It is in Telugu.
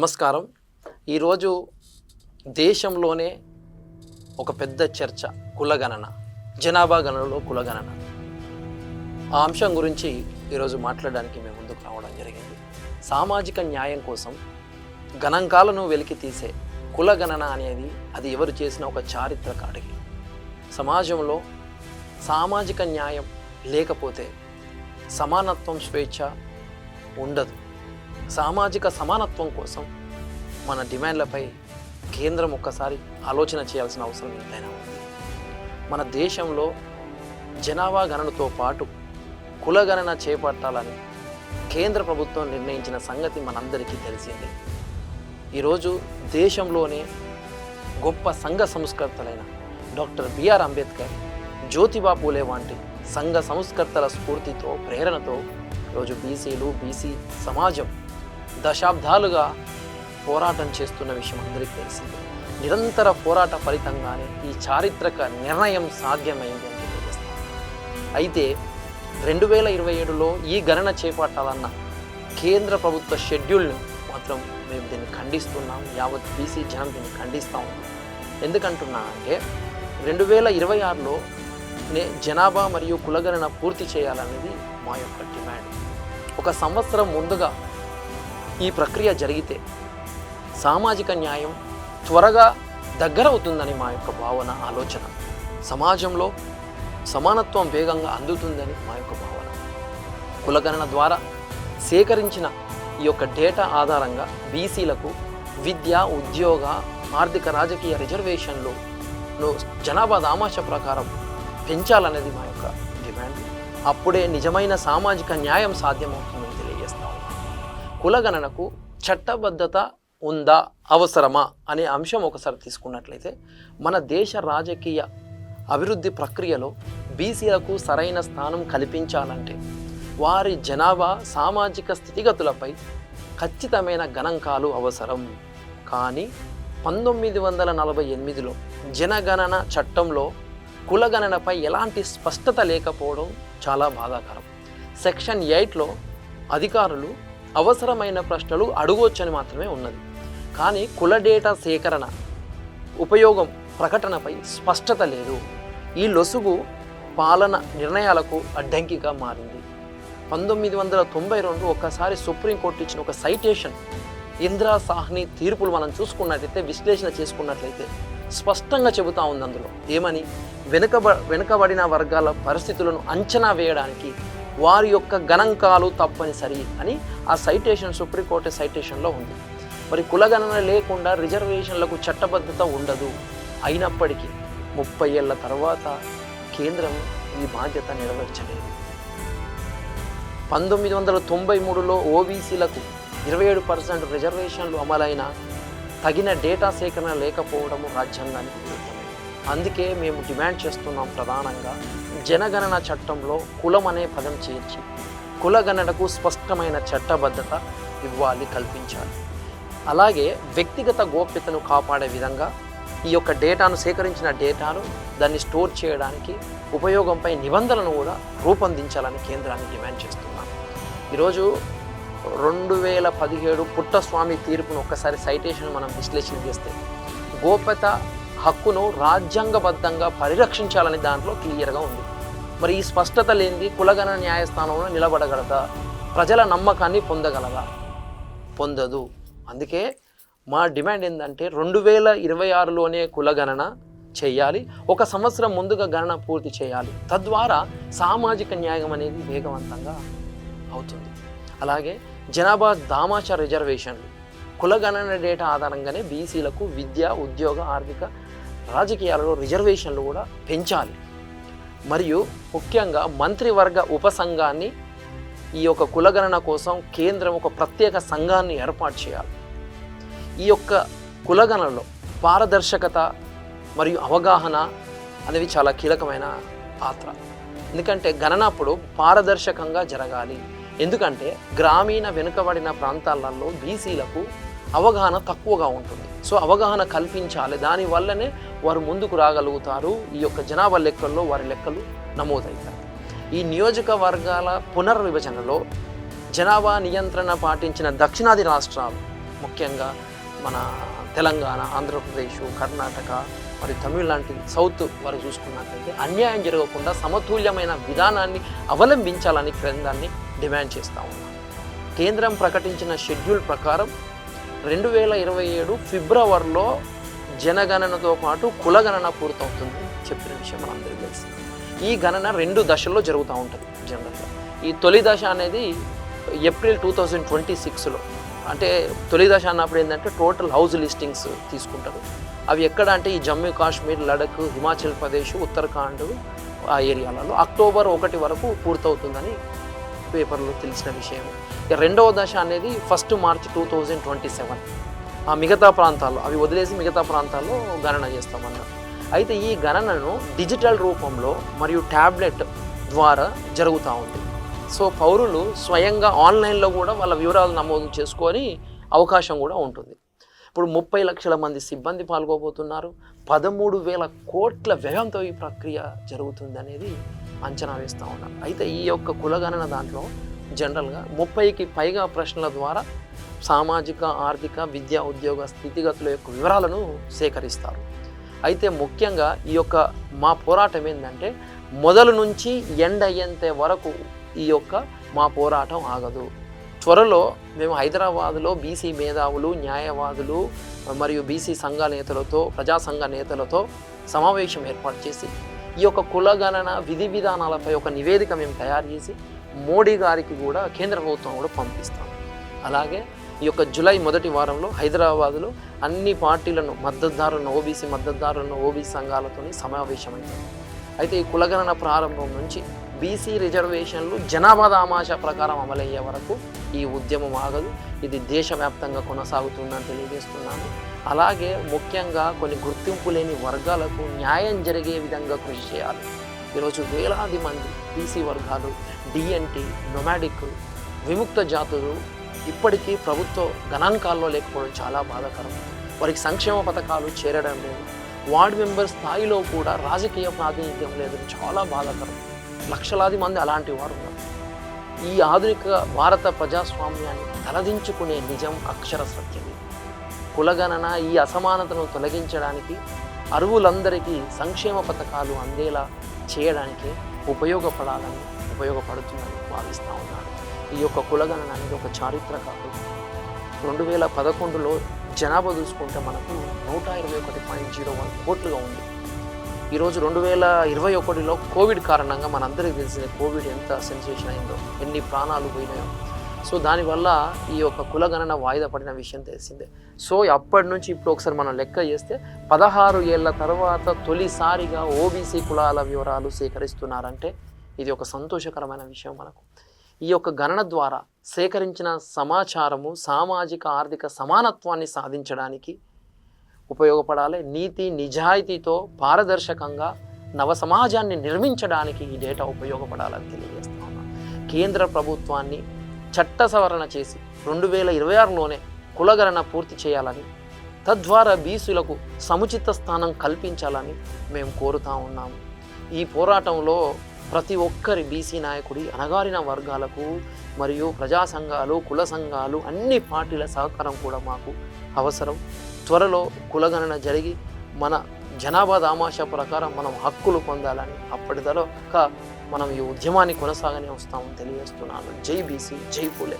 నమస్కారం. ఈరోజు దేశంలోనే ఒక పెద్ద చర్చ కులగణన జనాభా గణనలో కులగణన. ఆ అంశం గురించి ఈరోజు మాట్లాడడానికి మేము ముందుకు రావడం జరిగింది. సామాజిక న్యాయం కోసం గణాంకాలను వెలికి తీసే కులగణన అనేది అది ఎవరు చేసిన ఒక చారిత్రక అడిగి. సమాజంలో సామాజిక న్యాయం లేకపోతే సమానత్వం స్వేచ్ఛ ఉండదు. సామాజిక సమానత్వం కోసం మన డిమాండ్లపై కేంద్రం ఒక్కసారి ఆలోచన చేయాల్సిన అవసరం ఎంతైనా ఉంది. మన దేశంలో జనాభా గణనతో పాటు కులగణన చేపట్టాలని కేంద్ర ప్రభుత్వం నిర్ణయించిన సంగతి మనందరికీ తెలిసిందే. ఈరోజు దేశంలోనే గొప్ప సంఘ సంస్కర్తలైన doctor B R Ambedkar Jyotiba Phule వంటి సంఘ సంస్కర్తల స్ఫూర్తితో ప్రేరణతో ఈరోజు బీసీలు బీసీ సమాజం దశాబ్దాలుగా పోరాటం చేస్తున్న విషయం అందరికీ తెలిసింది. నిరంతర పోరాట ఫలితంగానే ఈ చారిత్రక నిర్ణయం సాధ్యమైంది అని తెలియజేస్తాం అయితే రెండు వేల ఇరవై ఏడులో ఈ గణన చేపట్టాలన్న కేంద్ర ప్రభుత్వ షెడ్యూల్ని మాత్రం మేము దీన్ని ఖండిస్తున్నాం యావత్ బీసీ జనం దీన్ని ఖండిస్తూ ఉన్నాం. ఎందుకంటున్నా అంటే రెండు వేల ఇరవై ఆరులో నే జనాభా మరియు కులగణన పూర్తి చేయాలనేది మా యొక్క డిమాండ్. ఒక సంవత్సరం ముందుగా ఈ ప్రక్రియ జరిగితే సామాజిక న్యాయం త్వరగా దగ్గర అవుతుందని మా యొక్క భావన ఆలోచన. సమాజంలో సమానత్వం వేగంగా అందుతుందని మా యొక్క భావన. కులగణన ద్వారా సేకరించిన ఈ యొక్క డేటా ఆధారంగా బీసీలకు విద్య ఉద్యోగ ఆర్థిక రాజకీయ రిజర్వేషన్లు జనాభా దామాష ప్రకారం పెంచాలనేది మా యొక్క డిమాండ్. అప్పుడే నిజమైన సామాజిక న్యాయం సాధ్యమవుతుంది. కులగణనకు చట్టబద్ధత ఉందా అవసరమా అనే అంశం ఒకసారి తీసుకున్నట్లయితే మన దేశ రాజకీయ అభివృద్ధి ప్రక్రియలో బీసీలకు సరైన స్థానం కల్పించాలంటే వారి జనాభా సామాజిక స్థితిగతులపై ఖచ్చితమైన గణాంకాలు అవసరం. కానీ పంతొమ్మిది వందల నలభై ఎనిమిదిలో జనగణన చట్టంలో కులగణనపై ఎలాంటి స్పష్టత లేకపోవడం చాలా బాధాకరం. సెక్షన్ ఎయిట్లో అధికారులు అవసరమైన ప్రశ్నలు అడగవచ్చని మాత్రమే ఉన్నది. కానీ కుల డేటా సేకరణ ఉపయోగం ప్రకటనపై స్పష్టత లేదు. ఈ లొసుగు పాలన నిర్ణయాలకు అడ్డంకిగా మారింది. పంతొమ్మిది వందల తొంభై రెండు ఒక్కసారి సుప్రీంకోర్టు ఇచ్చిన ఒక సైటేషన్ ఇంద్రా సాహ్ని తీర్పులు మనం చూసుకున్నట్లయితే విశ్లేషణ చేసుకున్నట్లయితే స్పష్టంగా చెబుతా ఉంది అందులో. ఏమని? వెనుకబ వెనుకబడిన వర్గాల పరిస్థితులను అంచనా వేయడానికి వారి యొక్క గణాంకాలు తప్పనిసరి అని ఆ సైటేషన్ సుప్రీంకోర్టు సైటేషన్లో ఉంది. మరి కులగణన లేకుండా రిజర్వేషన్లకు చట్టబద్ధత ఉండదు. అయినప్పటికీ ముప్పై ఏళ్ళ తర్వాత కేంద్రం ఈ బాధ్యత నెరవేర్చలేదు. పంతొమ్మిది వందల తొంభై మూడులో ఓబీసీలకు ఇరవై ఏడు పర్సెంట్ రిజర్వేషన్లు అమలైన తగిన డేటా సేకరణ లేకపోవడము రాజ్యాంగానికి విరుద్ధం. అందుకే మేము డిమాండ్ చేస్తున్నాం ప్రధానంగా జనగణన చట్టంలో కులం అనే పదం చేర్చి కులగణనకు స్పష్టమైన చట్టబద్ధత ఇవ్వాలి కల్పించాలి. అలాగే వ్యక్తిగత గోప్యతను కాపాడే విధంగా ఈ యొక్క డేటాను సేకరించిన డేటాను దాన్ని స్టోర్ చేయడానికి ఉపయోగంపై నిబంధనలను కూడా రూపొందించాలని కేంద్రాన్ని డిమాండ్ చేస్తున్నాం. ఈరోజు రెండు వేల పదిహేడు పుట్టస్వామి తీర్పును ఒక్కసారి సైటేషన్ మనం విశ్లేషణ చేస్తే గోప్యత హక్కును రాజ్యాంగబద్ధంగా పరిరక్షించాలని దాంట్లో క్లియర్గా ఉంది. మరి ఈ స్పష్టత లేనిది కులగణ న్యాయస్థానంలో నిలబడగలదా? ప్రజల నమ్మకాన్ని పొందగలదా? పొందదు. అందుకే మా డిమాండ్ ఏంటంటే రెండు వేల ఇరవై ఆరులోనే కులగణన చేయాలి. ఒక సంవత్సరం ముందుగా గణన పూర్తి చేయాలి. తద్వారా సామాజిక న్యాయం అనేది వేగవంతంగా అవుతుంది. అలాగే జనాభా దామాషా రిజర్వేషన్లు. కులగణన డేటా ఆధారంగానే బీసీలకు విద్య ఉద్యోగ ఆర్థిక రాజకీయాలలో రిజర్వేషన్లు కూడా పెంచాలి. మరియు ముఖ్యంగా మంత్రివర్గ ఉపసంఘాన్ని ఈ యొక్క కులగణన కోసం కేంద్రం ఒక ప్రత్యేక సంఘాన్ని ఏర్పాటు చేయాలి. ఈ యొక్క కులగణనలో పారదర్శకత మరియు అవగాహన అనేవి చాలా కీలకమైన పాత్ర. ఎందుకంటే గణన అప్పుడు పారదర్శకంగా జరగాలి. ఎందుకంటే గ్రామీణ వెనుకబడిన ప్రాంతాలలో బీసీలకు అవగాహన తక్కువగా ఉంటుంది. సో అవగాహన కల్పించాలి. దానివల్లనే వారు ముందుకు రాగలుగుతారు. ఈ యొక్క జనాభా లెక్కల్లో వారి లెక్కలు నమోదవుతాయి. ఈ నియోజకవర్గాల పునర్విభజనలో జనాభా నియంత్రణ పాటించిన దక్షిణాది రాష్ట్రాలు ముఖ్యంగా మన తెలంగాణ ఆంధ్రప్రదేశ్ కర్ణాటక మరియు తమిళ లాంటి సౌత్ వారు చూసుకున్నట్లయితే అన్యాయం జరగకుండా సమతుల్యమైన విధానాన్ని అవలంబించాలని కేంద్రాన్ని డిమాండ్ చేస్తూ ఉన్నాం. కేంద్రం ప్రకటించిన షెడ్యూల్ ప్రకారం రెండు వేల ఇరవై ఏడు ఫిబ్రవరిలో జనగణనతో పాటు కులగణన పూర్తవుతుంది చెప్పిన విషయం మనందరికీ తెలుసు. ఈ గణన రెండు దశల్లో జరుగుతూ ఉంటుంది జనరల్గా ఈ తొలి దశ అనేది ఏప్రిల్ టూ థౌజండ్ ట్వంటీ సిక్స్లో. అంటే తొలి దశ అన్నప్పుడు ఏంటంటే టోటల్ హౌస్ లిస్టింగ్స్ తీసుకుంటారు. అవి ఎక్కడ అంటే ఈ జమ్మూ కాశ్మీర్ లడఖ్ హిమాచల్ ప్రదేశ్ ఉత్తరాఖండ్ ఆ ఏరియాలలో అక్టోబర్ ఒకటి వరకు పూర్తవుతుందని పేపర్లో తెలిసిన విషయం. ఇక రెండవ దశ అనేది first March two thousand twenty seven ఆ మిగతా ప్రాంతాల్లో అవి వదిలేసి మిగతా ప్రాంతాల్లో గణన చేస్తామన్నారు. అయితే ఈ గణనను డిజిటల్ రూపంలో మరియు ట్యాబ్లెట్ ద్వారా జరుగుతూ ఉంది. సో పౌరులు స్వయంగా ఆన్లైన్లో కూడా వాళ్ళ వివరాలు నమోదు చేసుకొని అవకాశం కూడా ఉంటుంది. ఇప్పుడు ముప్పై లక్షల మంది సిబ్బంది పాల్గొబోతున్నారు. పదమూడు వేల కోట్ల వ్యయంతో ఈ ప్రక్రియ జరుగుతుంది అనేది అంచనా వేస్తూ ఉన్నారు. అయితే ఈ యొక్క కులగణన దాంట్లో జనరల్గా ముప్పైకి పైగా ప్రశ్నల ద్వారా సామాజిక ఆర్థిక విద్యా ఉద్యోగ స్థితిగతుల యొక్క వివరాలను సేకరిస్తారు. అయితే ముఖ్యంగా ఈ యొక్క మా పోరాటం ఏంటంటే మొదలు నుంచి ఎండ్ అయ్యేంత వరకు ఈ యొక్క మా పోరాటం ఆగదు. త్వరలో మేము హైదరాబాద్లో బీసీ మేధావులు న్యాయవాదులు మరియు బీసీ సంఘ నేతలతో ప్రజా సంఘ నేతలతో సమావేశం ఏర్పాటు చేసి ఈ యొక్క కులగణన విధి విధానాలపై ఒక నివేదిక మేము తయారు చేసి మోడీ గారికి కూడా కేంద్ర ప్రభుత్వం కూడా పంపిస్తాం. అలాగే ఈ యొక్క జులై మొదటి వారంలో హైదరాబాద్లో అన్ని పార్టీలను మద్దతుదారులను ఓబీసీ మద్దతుదారులను ఓబీసీ సంఘాలతోని సమావేశమైంది. అయితే ఈ కులగణన ప్రారంభం నుంచి బీసీ రిజర్వేషన్లు జనాభా దామాషా ప్రకారం అమలయ్యే వరకు ఈ ఉద్యమం ఆగదు. ఇది దేశవ్యాప్తంగా కొనసాగుతుందని తెలియజేస్తున్నాను. అలాగే ముఖ్యంగా కొన్ని గుర్తింపు లేని వర్గాలకు న్యాయం జరిగే విధంగా కృషి చేయాలి. ఈరోజు వేలాది మంది బీసీ వర్గాలు డిఎన్టీ నొమాడిక్ విముక్త జాతులు ఇప్పటికీ ప్రభుత్వ గణాంకాల్లో లేకపోవడం చాలా బాధాకరం. వారికి సంక్షేమ పథకాలు చేరడం లేదు. వార్డు మెంబర్ స్థాయిలో కూడా రాజకీయ ప్రాతినిధ్యం లేదు చాలా బాధాకరం. లక్షలాది మంది అలాంటి వారు ఉన్నారు. ఈ ఆధునిక భారత ప్రజాస్వామ్యాన్ని తలదించుకునే నిజం అక్షర సత్యమే. కులగణన ఈ అసమానతను తొలగించడానికి అరువులందరికీ సంక్షేమ పథకాలు అందేలా చేయడానికి ఉపయోగపడాలని ఉపయోగపడుతుందని భావిస్తూ ఉన్నాను. ఈ యొక్క కులగణన అనేది ఒక చారిత్రక రెండు వేల పదకొండులో జనాభా చూసుకుంటే మనకు నూట ఇరవై ఒకటి పాయింట్ జీరో వన్ కోట్లుగా ఉంది. ఈరోజు రెండు వేల ఇరవై ఒకటిలో కోవిడ్ కారణంగా మనందరికీ తెలిసిందే కోవిడ్ ఎంత సెన్సేషన్ అయిందో ఎన్ని ప్రాణాలు పోయినాయో. సో దానివల్ల ఈ యొక్క కులగణన వాయిదా పడిన విషయం తెలిసిందే. సో అప్పటి నుంచి ఇప్పుడు ఒకసారి మనం లెక్క చేస్తే పదహారు ఏళ్ళ తర్వాత తొలిసారిగా ఓబీసీ కులాల వివరాలు సేకరిస్తున్నారంటే ఇది ఒక సంతోషకరమైన విషయం మనకు. ఈ యొక్క గణన ద్వారా సేకరించిన సమాచారము సామాజిక ఆర్థిక సమానత్వాన్ని సాధించడానికి ఉపయోగపడాలి. నీతి నిజాయితీతో పారదర్శకంగా నవ సమాజాన్ని నిర్మించడానికి ఈ డేటా ఉపయోగపడాలని తెలియజేస్తా కేంద్ర ప్రభుత్వాన్ని చట్ట సవరణ చేసి రెండు వేల ఇరవై ఆరులోనే కులగణన పూర్తి చేయాలని తద్వారా బీసీలకు సముచిత స్థానం కల్పించాలని మేము కోరుతా ఉన్నాము. ఈ పోరాటంలో ప్రతి ఒక్కరి బీసీ నాయకుడి అణగారిన వర్గాలకు మరియు ప్రజా సంఘాలు కుల సంఘాలు అన్ని పార్టీల సహకారం కూడా మాకు అవసరం. త్వరలో కులగణన జరిగి మన జనాభా దామాషా ప్రకారం మనం హక్కులు పొందాలని అప్పటిదలో ఒక మనం ఈ ఉద్యమాన్ని కొనసాగనే వస్తామని తెలియజేస్తున్నాను. జై బీసీ జై పూలే.